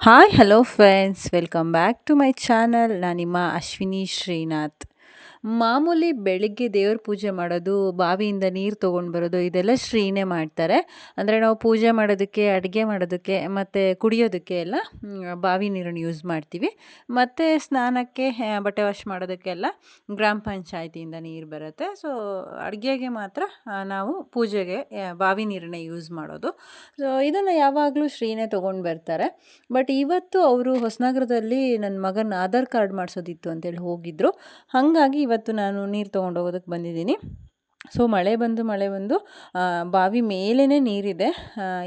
hi hello friends welcome back to my channel ನಾನು ನಿಮ್ಮ ಅಶ್ವಿನಿ ಶ್ರೀನಾಥ್ ಮಾಮೂಲಿ ಬೆಳಿಗ್ಗೆ ದೇವ್ರ ಪೂಜೆ ಮಾಡೋದು, ಬಾವಿಯಿಂದ ನೀರು ತೊಗೊಂಡು ಬರೋದು, ಇದೆಲ್ಲ ಶ್ರೀನೇ ಮಾಡ್ತಾರೆ. ಅಂದರೆ ನಾವು ಪೂಜೆ ಮಾಡೋದಕ್ಕೆ, ಅಡುಗೆ ಮಾಡೋದಕ್ಕೆ, ಮತ್ತು ಕುಡಿಯೋದಕ್ಕೆ ಎಲ್ಲ ಬಾವಿ ನೀರನ್ನು ಯೂಸ್ ಮಾಡ್ತೀವಿ. ಮತ್ತು ಸ್ನಾನಕ್ಕೆ ಬಟ್ಟೆ ವಾಶ್ ಮಾಡೋದಕ್ಕೆಲ್ಲ ಗ್ರಾಮ ಪಂಚಾಯತಿಯಿಂದ ನೀರು ಬರುತ್ತೆ. ಸೊ ಅಡುಗೆಗೆ ಮಾತ್ರ ನಾವು ಪೂಜೆಗೆ ಬಾವಿ ನೀರನ್ನೇ ಯೂಸ್ ಮಾಡೋದು. ಸೊ ಇದನ್ನು ಯಾವಾಗಲೂ ಶ್ರೀನೇ ತೊಗೊಂಡು ಬರ್ತಾರೆ. ಬಟ್ ಇವತ್ತು ಅವರು ಹೊಸನಗರದಲ್ಲಿ ನನ್ನ ಮಗನ ಆಧಾರ್ ಕಾರ್ಡ್ ಮಾಡಿಸೋದಿತ್ತು ಅಂತೇಳಿ ಹೋಗಿದ್ದರು ಹಾಗಾಗಿ ಇವತ್ತು ನಾನು ನೀರು ತೊಗೊಂಡೋಗೋದಕ್ಕೆ ಬಂದಿದ್ದೀನಿ. ಸೊ ಮಳೆ ಬಂದು ಮಳೆ ಬಂದು ಬಾವಿ ಮೇಲೇ ನೀರಿದೆ.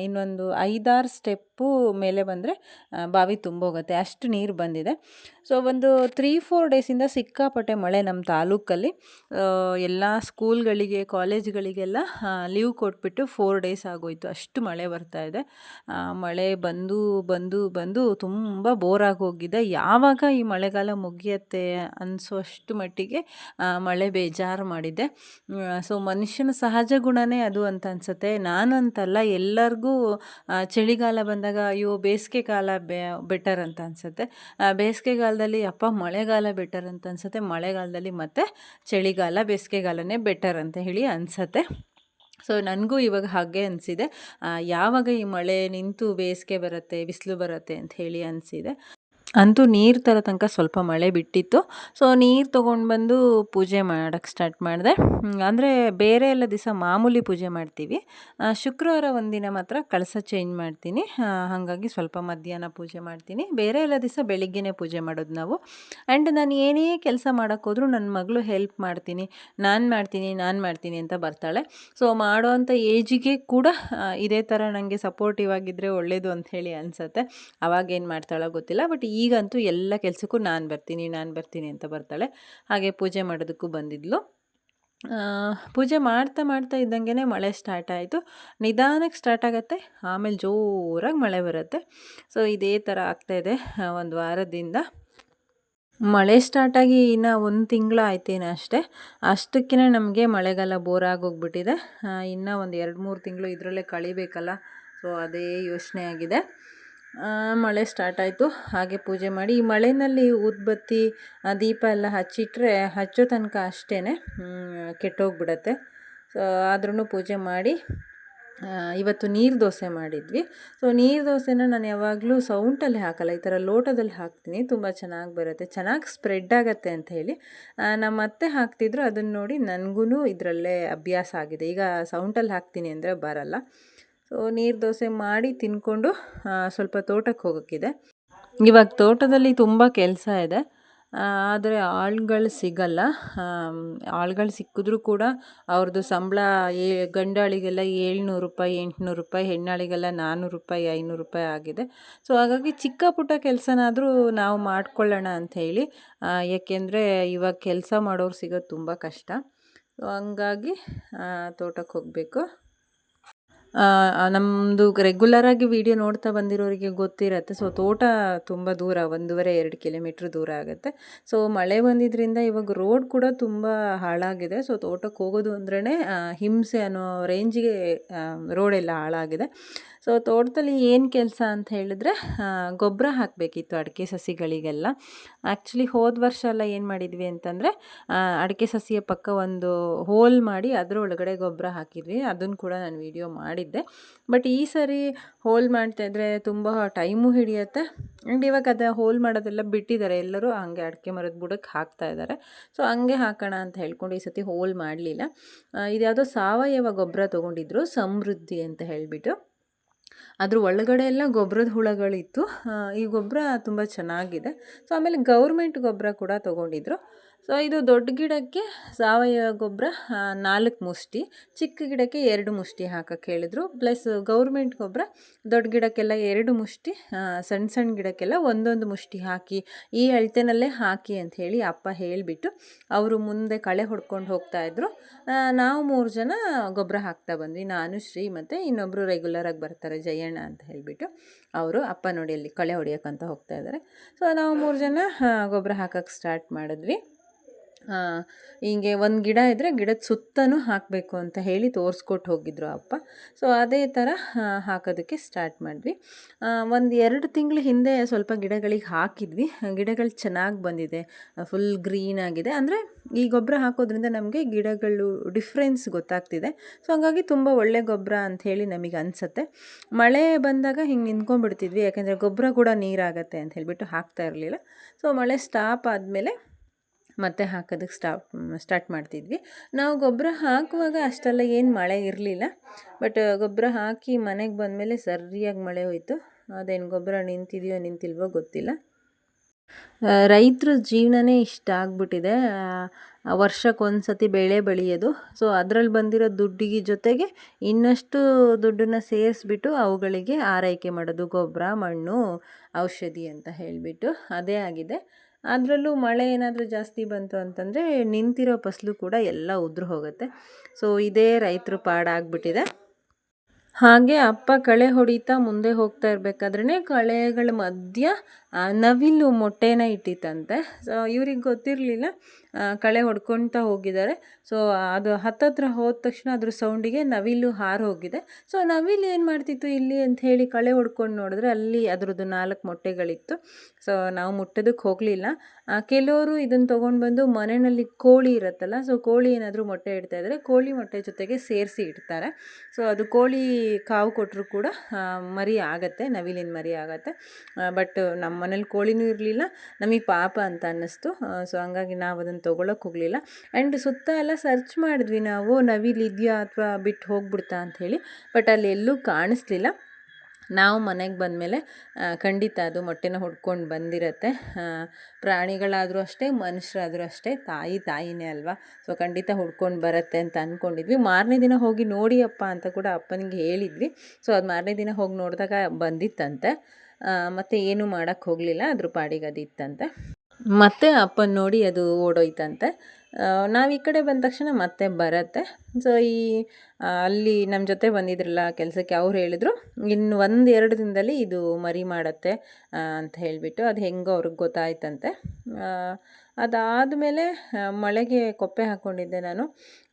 ಇನ್ನೊಂದು ಐದಾರು ಸ್ಟೆಪ್ಪು ಮೇಲೆ ಬಂದರೆ ಬಾವಿ ತುಂಬೋಗುತ್ತೆ, ಅಷ್ಟು ನೀರು ಬಂದಿದೆ. ಸೊ ಒಂದು ತ್ರೀ ಫೋರ್ ಡೇಸಿಂದ ಸಿಕ್ಕಾಪಟ್ಟೆ ಮಳೆ ನಮ್ಮ ತಾಲೂಕಲ್ಲಿ. ಎಲ್ಲ ಸ್ಕೂಲ್ಗಳಿಗೆ ಕಾಲೇಜ್ಗಳಿಗೆಲ್ಲ ಲೀವ್ ಕೊಟ್ಬಿಟ್ಟು ಫೋರ್ ಡೇಸ್ ಆಗೋಯ್ತು. ಅಷ್ಟು ಮಳೆ ಬರ್ತಾ ಇದೆ. ಮಳೆ ಬಂದು ಬಂದು ಬಂದು ತುಂಬ ಬೋರಾಗಿ ಹೋಗಿದೆ ಯಾವಾಗ ಈ ಮಳೆಗಾಲ ಮುಗಿಯತ್ತೆ ಅನಿಸೋಷ್ಟು ಮಟ್ಟಿಗೆ ಮಳೆ ಬೇಜಾರು ಮಾಡಿದೆ. ಸೊ ಮನುಷ್ಯನ ಸಹಜ ಗುಣನೇ ಅದು ಅಂತ ಅನಿಸುತ್ತೆ. ನಾನಂತಲ್ಲ, ಎಲ್ಲರಿಗೂ ಚಳಿಗಾಲ ಚಳಿಗಾಲ ಬಂದಾಗ ಅಯ್ಯೋ, ಬೇಸಿಗೆ ಕಾಲ ಬೆಟರ್ ಅಂತ ಅನಿಸುತ್ತೆ. ಬೇಸಿಗೆಗಾಲದಲ್ಲಿ ಅಪ್ಪ ಮಳೆಗಾಲ ಬೆಟರ್ ಅಂತ ಅನ್ಸುತ್ತೆ. ಮಳೆಗಾಲದಲ್ಲಿ ಮತ್ತೆ ಚಳಿಗಾಲ ಬೇಸಿಗೆಗಾಲನೇ ಬೆಟರ್ ಅಂತ ಹೇಳಿ ಅನಿಸತ್ತೆ. ಸೊ, ನನಗೂ ಇವಾಗ ಹಾಗೆ ಅನಿಸಿದೆ. ಯಾವಾಗ ಈ ಮಳೆ ನಿಂತು ಬೇಸಿಗೆ ಬರುತ್ತೆ, ಬಿಸಿಲು ಬರುತ್ತೆ ಅಂತ ಹೇಳಿ ಅನಿಸಿದೆ. ಅಂತೂ ನೀರು ತರೋ ತನಕ ಸ್ವಲ್ಪ ಮಳೆ ಬಿಟ್ಟಿತ್ತು. ಸೊ ನೀರು ತೊಗೊಂಡು ಬಂದು ಪೂಜೆ ಮಾಡೋಕ್ಕೆ ಸ್ಟಾರ್ಟ್ ಮಾಡಿದೆ. ಅಂದರೆ ಬೇರೆ ಎಲ್ಲ ದಿವಸ ಮಾಮೂಲಿ ಪೂಜೆ ಮಾಡ್ತೀವಿ. ಶುಕ್ರವಾರ ಒಂದಿನ ಮಾತ್ರ ಕಳಸ ಚೇಂಜ್ ಮಾಡ್ತೀನಿ. ಹಾಗಾಗಿ ಸ್ವಲ್ಪ ಮಧ್ಯಾಹ್ನ ಪೂಜೆ ಮಾಡ್ತೀನಿ. ಬೇರೆ ಎಲ್ಲ ದಿವಸ ಬೆಳಿಗ್ಗೆನೇ ಪೂಜೆ ಮಾಡೋದು ನಾವು. ಆ್ಯಂಡ್ ನಾನು ಏನೇ ಕೆಲಸ ಮಾಡೋಕ್ಕೋದ್ರೂ ನನ್ನ ಮಗಳು ಹೆಲ್ಪ್ ಮಾಡ್ತೀನಿ. ನಾನು ಮಾಡ್ತೀನಿ ನಾನು ಮಾಡ್ತೀನಿ ಅಂತ ಬರ್ತಾಳೆ. ಸೊ ಮಾಡೋವಂಥ ಏಜಿಗೆ ಕೂಡ ಇದೇ ಥರ ನನಗೆ ಸಪೋರ್ಟಿವ್ ಆಗಿದ್ದರೆ ಒಳ್ಳೆಯದು ಅಂತ ಹೇಳಿ ಅನಿಸುತ್ತೆ. ಅವಾಗೇನು ಮಾಡ್ತಾಳೋ ಗೊತ್ತಿಲ್ಲ. ಬಟ್ ಈಗಂತೂ ಎಲ್ಲ ಕೆಲಸಕ್ಕೂ ನಾನು ಬರ್ತೀನಿ ನಾನು ಬರ್ತೀನಿ ಅಂತ ಬರ್ತಾಳೆ. ಹಾಗೆ ಪೂಜೆ ಮಾಡೋದಕ್ಕೂ ಬಂದಿದ್ಲು. ಪೂಜೆ ಮಾಡ್ತಾ ಮಾಡ್ತಾ ಇದ್ದಂಗೆ ಮಳೆ ಸ್ಟಾರ್ಟ್ ಆಯಿತು. ನಿಧಾನಕ್ಕೆ ಸ್ಟಾರ್ಟ್ ಆಗುತ್ತೆ, ಆಮೇಲೆ ಜೋರಾಗಿ ಮಳೆ ಬರುತ್ತೆ. ಸೊ ಇದೇ ಥರ ಆಗ್ತಾಯಿದೆ ಒಂದು ವಾರದಿಂದ. ಮಳೆ ಸ್ಟಾರ್ಟಾಗಿ ಇನ್ನು ಒಂದು ತಿಂಗಳು ಆಯ್ತೇನೆ ಅಷ್ಟೇ. ಅಷ್ಟಕ್ಕೇ ನಮಗೆ ಮಳೆಗಾಲ ಬೋರ್ ಆಗೋಗ್ಬಿಟ್ಟಿದೆ. ಇನ್ನು ಒಂದು ಎರಡು ಮೂರು ತಿಂಗಳು ಇದರಲ್ಲೇ ಕಳಿಬೇಕಲ್ಲ. ಸೊ ಅದೇ ಯೋಚನೆ ಆಗಿದೆ. ಮಳೆ ಸ್ಟಾರ್ಟ್ ಆಯಿತು. ಹಾಗೆ ಪೂಜೆ ಮಾಡಿ. ಈ ಮಳೆಯಲ್ಲಿ ಊದ್ಬತ್ತಿ ದೀಪ ಎಲ್ಲ ಹಚ್ಚಿಟ್ರೆ ಹಚ್ಚೋ ತನಕ ಅಷ್ಟೇ ಕೆಟ್ಟೋಗ್ಬಿಡತ್ತೆ. ಸೊ ಆದ್ರೂ ಪೂಜೆ ಮಾಡಿ ಇವತ್ತು ನೀರು ದೋಸೆ ಮಾಡಿದ್ವಿ. ಸೊ ನೀರು ದೋಸೆನ ನಾನು ಯಾವಾಗಲೂ ಸೌಂಟಲ್ಲಿ ಹಾಕಲ್ಲ, ಈ ಥರ ಲೋಟದಲ್ಲಿ ಹಾಕ್ತೀನಿ. ತುಂಬ ಚೆನ್ನಾಗಿ ಬರುತ್ತೆ. ಚೆನ್ನಾಗಿ ಸ್ಪ್ರೆಡ್ ಆಗುತ್ತೆ ಅಂತ ಹೇಳಿ. ನಮ್ಮ ಅತ್ತೆ ಹಾಕ್ತಿದ್ರು. ಅದನ್ನು ನೋಡಿ ನನಗೂ ಇದರಲ್ಲೇ ಅಭ್ಯಾಸ ಆಗಿದೆ. ಈಗ ಸೌಂಟಲ್ಲಿ ಹಾಕ್ತೀನಿ ಅಂದರೆ ಬರಲ್ಲ. ಸೊ, ನೀರು ದೋಸೆ ಮಾಡಿ ತಿನ್ಕೊಂಡು ಸ್ವಲ್ಪ ತೋಟಕ್ಕೆ ಹೋಗೋಕ್ಕಿದೆ. ಇವಾಗ ತೋಟದಲ್ಲಿ ತುಂಬ ಕೆಲಸ ಇದೆ. ಆದರೆ ಆಳುಗಳು ಸಿಗಲ್ಲ. ಆಳುಗಳು ಸಿಕ್ಕಿದ್ರೂ ಕೂಡ ಅವ್ರದ್ದು ಸಂಬಳ ಏ, ಗಂಡಾಳಿಗೆಲ್ಲ ಏಳ್ನೂರು ರೂಪಾಯಿ, ಎಂಟುನೂರು ರೂಪಾಯಿ, ಹೆಣ್ಣಾಳಿಗೆಲ್ಲ ನಾನ್ನೂರು ರೂಪಾಯಿ, ಐನೂರು ರೂಪಾಯಿ ಆಗಿದೆ. ಸೊ, ಹಾಗಾಗಿ ಚಿಕ್ಕ ಪುಟ್ಟ ಕೆಲಸನಾದರೂ ನಾವು ಮಾಡ್ಕೊಳ್ಳೋಣ ಅಂತ ಹೇಳಿ ಯಾಕೆಂದರೆ ಇವಾಗ ಕೆಲಸ ಮಾಡೋರು ಸಿಗೋದು ತುಂಬ ಕಷ್ಟ. ಸೊ, ಹಂಗಾಗಿ ತೋಟಕ್ಕೆ ಹೋಗಬೇಕು. ನಮ್ಮದು ರೆಗ್ಯುಲರಾಗಿ ವಿಡಿಯೋ ನೋಡ್ತಾ ಬಂದಿರೋರಿಗೆ ಗೊತ್ತಿರತ್ತೆ. ಸೊ ತೋಟ ತುಂಬ ದೂರ, ಒಂದೂವರೆ, ಎರಡು ಕಿಲೋಮೀಟ್ರ್ ದೂರ ಆಗುತ್ತೆ. ಸೊ ಮಳೆ ಬಂದಿದ್ದರಿಂದ ಇವಾಗ ರೋಡ್ ಕೂಡ ತುಂಬ ಹಾಳಾಗಿದೆ. ಸೊ ತೋಟಕ್ಕೆ ಹೋಗೋದು ಅಂದ್ರೇ ಹಿಂಸೆ ಅನ್ನೋ ರೇಂಜಿಗೆ ರೋಡೆಲ್ಲ ಹಾಳಾಗಿದೆ. ಸೊ ತೋಟದಲ್ಲಿ ಏನು ಕೆಲಸ ಅಂತ ಹೇಳಿದ್ರೆ ಗೊಬ್ಬರ ಹಾಕಬೇಕಿತ್ತು ಅಡಿಕೆ ಸಸಿಗಳಿಗೆಲ್ಲ. ಆ್ಯಕ್ಚುಲಿ ಹೋದ ವರ್ಷ ಎಲ್ಲ ಏನು ಮಾಡಿದ್ವಿ ಅಂತಂದರೆ ಅಡಿಕೆ ಸಸಿಯ ಪಕ್ಕ ಒಂದು ಹೋಲ್ ಮಾಡಿ ಅದರ ಒಳಗಡೆ ಗೊಬ್ಬರ ಹಾಕಿದ್ವಿ. ಅದನ್ನು ಕೂಡ ನಾನು ವಿಡಿಯೋ ಮಾಡಿದ್ದೆ ಬಟ್ ಈ ಸರಿ ಹೋಲ್ ಮಾಡ್ತಾಯಿದ್ರೆ ತುಂಬ ಟೈಮು ಹಿಡಿಯುತ್ತೆ. ಆ್ಯಂಡ್ ಇವಾಗ ಅದು ಹೋಲ್ ಮಾಡೋದೆಲ್ಲ ಬಿಟ್ಟಿದ್ದಾರೆ. ಎಲ್ಲರೂ ಹಂಗೆ ಅಡಿಕೆ ಮರದ ಬುಡಕ್ಕೆ ಹಾಕ್ತಾ ಇದ್ದಾರೆ. ಸೊ ಹಂಗೆ ಹಾಕೋಣ ಅಂತ ಹೇಳ್ಕೊಂಡು ಈ ಸತಿ ಹೋಲ್ ಮಾಡಲಿಲ್ಲ. ಇದ್ಯಾವುದೋ ಸಾವಯವ ಗೊಬ್ಬರ ತೊಗೊಂಡಿದ್ರು, ಸಮೃದ್ಧಿ ಅಂತ ಹೇಳಿಬಿಟ್ಟು. ಅದ್ರ ಒಳಗಡೆ ಎಲ್ಲ ಗೊಬ್ಬರದ ಹುಳಗಳಿತ್ತು. ಈ ಗೊಬ್ಬರ ತುಂಬ ಚೆನ್ನಾಗಿದೆ. ಸೊ ಆಮೇಲೆ ಗೌರ್ಮೆಂಟ್ ಗೊಬ್ಬರ ಕೂಡ ತೊಗೊಂಡಿದ್ರು. ಸೊ ಇದು ದೊಡ್ಡ ಗಿಡಕ್ಕೆ ಸಾವಯವ ಗೊಬ್ಬರ ನಾಲ್ಕು ಮುಷ್ಟಿ, ಚಿಕ್ಕ ಗಿಡಕ್ಕೆ ಎರಡು ಮುಷ್ಟಿ ಹಾಕಕ್ಕೆ ಹೇಳಿದರು. ಪ್ಲಸ್ ಗೌರ್ಮೆಂಟ್ ಗೊಬ್ಬರ, ದೊಡ್ಡ ಗಿಡಕ್ಕೆಲ್ಲ ಎರಡು ಮುಷ್ಟಿ ಸಣ್ಣ ಸಣ್ಣ ಗಿಡಕ್ಕೆಲ್ಲ ಒಂದೊಂದು ಮುಷ್ಟಿ ಹಾಕಿ, ಈ ಅಳತೆನಲ್ಲೇ ಹಾಕಿ ಅಂತ ಹೇಳಿ ಅಪ್ಪ ಹೇಳಿಬಿಟ್ಟು ಅವರು ಮುಂದೆ ಕಳೆ ಹೊಡ್ಕೊಂಡು ಹೋಗ್ತಾ ಇದ್ರು. ನಾವು ಮೂರು ಜನ ಗೊಬ್ಬರ ಹಾಕ್ತಾ ಬಂದ್ವಿ. ನಾನು, ಶ್ರೀ ಮತ್ತು ಇನ್ನೊಬ್ಬರು ರೆಗ್ಯುಲರಾಗಿ ಬರ್ತಾರೆ, ಜಯಣ್ಣ ಅಂತ ಹೇಳಿಬಿಟ್ಟು ಅವರು ಅಪ್ಪ ನೋಡಿ ಅಲ್ಲಿ ಕಳೆ ಹೊಡಿಯೋಕ್ಕಂತ ಹೋಗ್ತಾ ಇದ್ದಾರೆ. ಸೊ ನಾವು ಮೂರು ಜನ ಗೊಬ್ಬರ ಹಾಕಕ್ಕೆ ಸ್ಟಾರ್ಟ್ ಮಾಡಿದ್ವಿ. ಹಿಂಗೆ ಒಂದು ಗಿಡ ಇದ್ದರೆ ಗಿಡದ ಸುತ್ತನೂ ಹಾಕಬೇಕು ಅಂತ ಹೇಳಿ ತೋರಿಸ್ಕೊಟ್ಟು ಹೋಗಿದ್ರು ಅಪ್ಪ. ಸೊ ಅದೇ ಥರ ಹಾಕೋದಕ್ಕೆ ಸ್ಟಾರ್ಟ್ ಮಾಡಿದ್ವಿ. ಒಂದು ಎರಡು ತಿಂಗಳ ಹಿಂದೆ ಸ್ವಲ್ಪ ಗಿಡಗಳಿಗೆ ಹಾಕಿದ್ವಿ. ಗಿಡಗಳು ಚೆನ್ನಾಗಿ ಬಂದಿದೆ. ಫುಲ್ ಗ್ರೀನ್ ಆಗಿದೆ. ಅಂದರೆ ಈ ಗೊಬ್ಬರ ಹಾಕೋದ್ರಿಂದ ನಮಗೆ ಗಿಡಗಳು ಡಿಫ್ರೆನ್ಸ್ ಗೊತ್ತಾಗ್ತಿದೆ. ಸೊ ಹಂಗಾಗಿ ತುಂಬ ಒಳ್ಳೆ ಗೊಬ್ಬರ ಅಂಥೇಳಿ ನಮಗೆ ಅನಿಸುತ್ತೆ. ಮಳೆ ಬಂದಾಗ ಹಿಂಗೆ ನಿಂತ್ಕೊಂಡ್ಬಿಡ್ತಿದ್ವಿ. ಯಾಕೆಂದರೆ ಗೊಬ್ಬರ ಕೂಡ ನೀರಾಗತ್ತೆ ಅಂತ ಹೇಳಿಬಿಟ್ಟು ಹಾಕ್ತಾ ಇರಲಿಲ್ಲ. ಸೊ ಮಳೆ ಸ್ಟಾಪ್ ಆದಮೇಲೆ ಮತ್ತೆ ಹಾಕೋದಕ್ಕೆ ಸ್ಟಾಪ್, ಸ್ಟಾರ್ಟ್ ಮಾಡ್ತಿದ್ವಿ. ನಾವು ಗೊಬ್ಬರ ಹಾಕುವಾಗ ಅಷ್ಟೆಲ್ಲ ಏನು ಮಳೆ ಇರಲಿಲ್ಲ. ಬಟ್ ಗೊಬ್ಬರ ಹಾಕಿ ಮನೆಗೆ ಬಂದಮೇಲೆ ಸರಿಯಾಗಿ ಮಳೆ ಹೋಯಿತು. ಅದೇನು ಗೊಬ್ಬರ ನಿಂತಿದೆಯೋ ನಿಂತಿಲ್ವೋ ಗೊತ್ತಿಲ್ಲ. ರೈತರ ಜೀವನನೇ ಇಷ್ಟ ಆಗ್ಬಿಟ್ಟಿದೆ. ವರ್ಷಕ್ಕೊಂದು ಸತಿ ಬೆಳೆ ಬೆಳೆಯೋದು. ಸೊ ಅದರಲ್ಲಿ ಬಂದಿರೋ ದುಡ್ಡಿಗೆ ಜೊತೆಗೆ ಇನ್ನಷ್ಟು ದುಡ್ಡನ್ನು ಸೇರಿಸ್ಬಿಟ್ಟು ಅವುಗಳಿಗೆ ಆರೈಕೆ ಮಾಡೋದು. ಗೊಬ್ಬರ, ಮಣ್ಣು, ಔಷಧಿ ಅಂತ ಹೇಳಿಬಿಟ್ಟು ಅದೇ ಆಗಿದೆ. ಅದರಲ್ಲೂ ಮಳೆ ಏನಾದರೂ ಜಾಸ್ತಿ ಬಂತು ಅಂತಂದರೆ ನಿಂತಿರೋ ಫಸಲು ಕೂಡ ಎಲ್ಲ ಉದುರು ಹೋಗುತ್ತೆ. ಸೊ ಇದೇ ರೈತರು ಪಾಡಾಗ್ಬಿಟ್ಟಿದೆ ಹಾಗೆ ಅಪ್ಪ ಕಳೆ ಹೊಡಿತಾ ಮುಂದೆ ಹೋಗ್ತಾ ಇರಬೇಕಾದ್ರೆ ಕಳೆಗಳ ಮಧ್ಯ ನವಿಲು ಮೊಟ್ಟೆನ ಇಟ್ಟಿತ್ತಂತೆ. ಸೊ ಇವ್ರಿಗೆ ಗೊತ್ತಿರಲಿಲ್ಲ. ಕಳೆ ಹೊಡ್ಕೊಳ್ತಾ ಹೋಗಿದ್ದಾರೆ. ಸೊ ಅದು ಹತ್ತತ್ರ ಹೋದ ತಕ್ಷಣ ಅದ್ರ ಸೌಂಡಿಗೆ ನವಿಲು ಹಾರು ಹೋಗಿದೆ. ಸೊ ನವಿಲು ಏನು ಮಾಡ್ತಿತ್ತು ಇಲ್ಲಿ ಅಂತ ಹೇಳಿ ಕಳೆ ಹೊಡ್ಕೊಂಡು ನೋಡಿದ್ರೆ ಅಲ್ಲಿ ಅದರದ್ದು ನಾಲ್ಕು ಮೊಟ್ಟೆಗಳಿತ್ತು. ಸೊ ನಾವು ಮುಟ್ಟೋದಕ್ಕೆ ಹೋಗಲಿಲ್ಲ. ಕೆಲವರು ಇದನ್ನು ತೊಗೊಂಡು ಬಂದು ಮನೆಯಲ್ಲಿ ಕೋಳಿ ಇರುತ್ತಲ್ಲ ಸೊ ಕೋಳಿ ಏನಾದರೂ ಮೊಟ್ಟೆ ಇಡ್ತಾ ಇದ್ದರೆ ಕೋಳಿ ಮೊಟ್ಟೆ ಜೊತೆಗೆ ಸೇರಿಸಿ ಇಡ್ತಾರೆ. ಸೊ ಅದು ಕೋಳಿ ಕಾವು ಕೊಟ್ಟರು ಕೂಡ ಮರಿ ಆಗತ್ತೆ, ನವಿಲಿನ ಮರಿ ಆಗತ್ತೆ. ಬಟ್ ನಮ್ಮ ಮನೇಲಿ ಕೋಳಿನೂ ಇರಲಿಲ್ಲ. ನಮಗೆ ಪಾಪ ಅಂತ ಅನ್ನಿಸ್ತು. ಸೊ ಹಂಗಾಗಿ ನಾವು ಅದನ್ನು ತೊಗೊಳಕ್ಕೆ ಹೋಗಲಿಲ್ಲ. ಆ್ಯಂಡ್ ಸುತ್ತ ಎಲ್ಲ ಸರ್ಚ್ ಮಾಡಿದ್ವಿ ನಾವು ನವಿಲಿದೆಯಾ ಅಥವಾ ಬಿಟ್ಟು ಹೋಗ್ಬಿಡ್ತಾ ಅಂಥೇಳಿ ಬಟ್ ಅಲ್ಲಿ ಎಲ್ಲೂ ಕಾಣಿಸ್ಲಿಲ್ಲ. ನಾವು ಮನೆಗೆ ಬಂದಮೇಲೆ ಖಂಡಿತ ಅದು ಮೊಟ್ಟೆನ ಹುಡ್ಕೊಂಡು ಬಂದಿರತ್ತೆ. ಪ್ರಾಣಿಗಳಾದರೂ ಅಷ್ಟೇ, ಮನುಷ್ಯರಾದರೂ ಅಷ್ಟೇ, ತಾಯಿ ತಾಯಿನೇ ಅಲ್ವಾ? ಸೊ ಖಂಡಿತ ಹುಡ್ಕೊಂಡು ಬರುತ್ತೆ ಅಂತ ಅಂದ್ಕೊಂಡಿದ್ವಿ ಮಾರನೇ ದಿನ ಹೋಗಿ ನೋಡಿ ಅಪ್ಪ ಅಂತ ಕೂಡ ಅಪ್ಪನಿಗೆ ಹೇಳಿದ್ವಿ. ಸೊ ಅದು ಮಾರನೇ ದಿನ ಹೋಗಿ ನೋಡಿದಾಗ ಬಂದಿತ್ತಂತೆ. ಮತ್ತು ಮತ್ತೆ ಏನೂ ಮಾಡೋಕ್ಕೆ ಹೋಗಲಿಲ್ಲ. ಅದ್ರ ಪಾಡಿಗೆ ಅದು ಇತ್ತಂತೆ ಮತ್ತೆ ಅಪ್ಪನ ನೋಡಿ ಅದು ಓಡೋಯ್ತಂತೆ. ನಾವು ಈ ಕಡೆ ಬಂದ ತಕ್ಷಣ ಮತ್ತೆ ಬರತ್ತೆ. ಸೊ ಈ ಅಲ್ಲಿ ನಮ್ಮ ಜೊತೆ ಬಂದಿದ್ರಲ್ಲ ಕೆಲಸಕ್ಕೆ ಅವ್ರು ಹೇಳಿದ್ರು ಇನ್ನು ಒಂದು ಎರಡು ದಿನದಲ್ಲಿ ಇದು ಮರಿ ಮಾಡತ್ತೆ ಅಂತ ಹೇಳಿಬಿಟ್ಟು ಅದು ಹೆಂಗೋ ಅವ್ರಿಗೆ ಗೊತ್ತಾಯ್ತಂತೆ. ಅದಾದಮೇಲೆ ಮಳೆಗೆ ಕೊಪ್ಪೆ ಹಾಕ್ಕೊಂಡಿದ್ದೆ ನಾನು.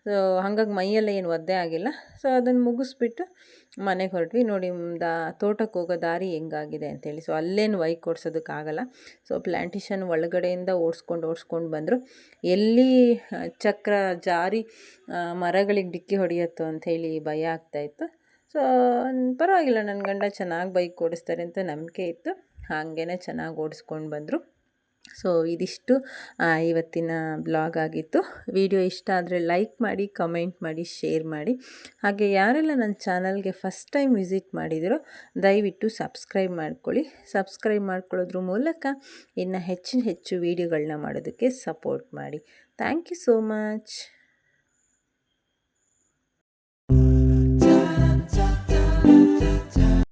ಸೊ ಹಾಗಾಗಿ ಮೈಯೆಲ್ಲ ಏನು ಒದ್ದೆ ಆಗಿಲ್ಲ. ಸೊ ಅದನ್ನು ಮುಗಿಸ್ಬಿಟ್ಟು ಮನೆಗೆ ಹೊರಟ್ವಿ. ನೋಡಿ, ದಾ ತೋಟಕ್ಕೆ ಹೋಗೋ ದಾರಿ ಹೆಂಗಾಗಿದೆ ಅಂತೇಳಿ. ಸೊ ಅಲ್ಲೇನು ಬೈಕ್ ಓಡಿಸೋದಕ್ಕಾಗಲ್ಲ ಸೊ ಪ್ಲ್ಯಾಂಟೇಷನ್ ಒಳಗಡೆಯಿಂದ ಓಡಿಸ್ಕೊಂಡು ಓಡಿಸ್ಕೊಂಡು ಬಂದರು. ಎಲ್ಲಿ ಚಕ್ರ ಜಾರಿ ಮರಗಳಿಗೆ ಡಿಕ್ಕಿ ಹೊಡೆಯುತ್ತೋ ಅಂಥೇಳಿ ಭಯ ಆಗ್ತಾಯಿತ್ತು ಸೊ ಪರವಾಗಿಲ್ಲ. ನನ್ನ ಗಂಡ ಚೆನ್ನಾಗಿ ಬೈಕ್ ಓಡಿಸ್ತಾರೆ ಅಂತ ನಂಬಿಕೆ ಇತ್ತು. ಹಾಗೇನೆ ಚೆನ್ನಾಗಿ ಓಡಿಸ್ಕೊಂಡು ಬಂದರು. ಸೊ ಇದಿಷ್ಟು ಇವತ್ತಿನ ಬ್ಲಾಗ್ ಆಗಿತ್ತು. ವಿಡಿಯೋ ಇಷ್ಟ ಆದರೆ ಲೈಕ್ ಮಾಡಿ, ಕಮೆಂಟ್ ಮಾಡಿ, ಶೇರ್ ಮಾಡಿ. ಹಾಗೆ ಯಾರೆಲ್ಲ ನನ್ನ ಚಾನಲ್ಗೆ ಫಸ್ಟ್ ಟೈಮ್ ವಿಸಿಟ್ ಮಾಡಿದಿರೋ, ದಯವಿಟ್ಟು ಸಬ್ಸ್ಕ್ರೈಬ್ ಮಾಡ್ಕೊಳ್ಳಿ. ಸಬ್ಸ್ಕ್ರೈಬ್ ಮಾಡ್ಕೊಳ್ಳೋದ್ರ ಮೂಲಕ ಇನ್ನು ಹೆಚ್ಚಿನ ಹೆಚ್ಚು ವೀಡಿಯೋಗಳನ್ನ ಮಾಡೋದಕ್ಕೆ ಸಪೋರ್ಟ್ ಮಾಡಿ. Thank you so much.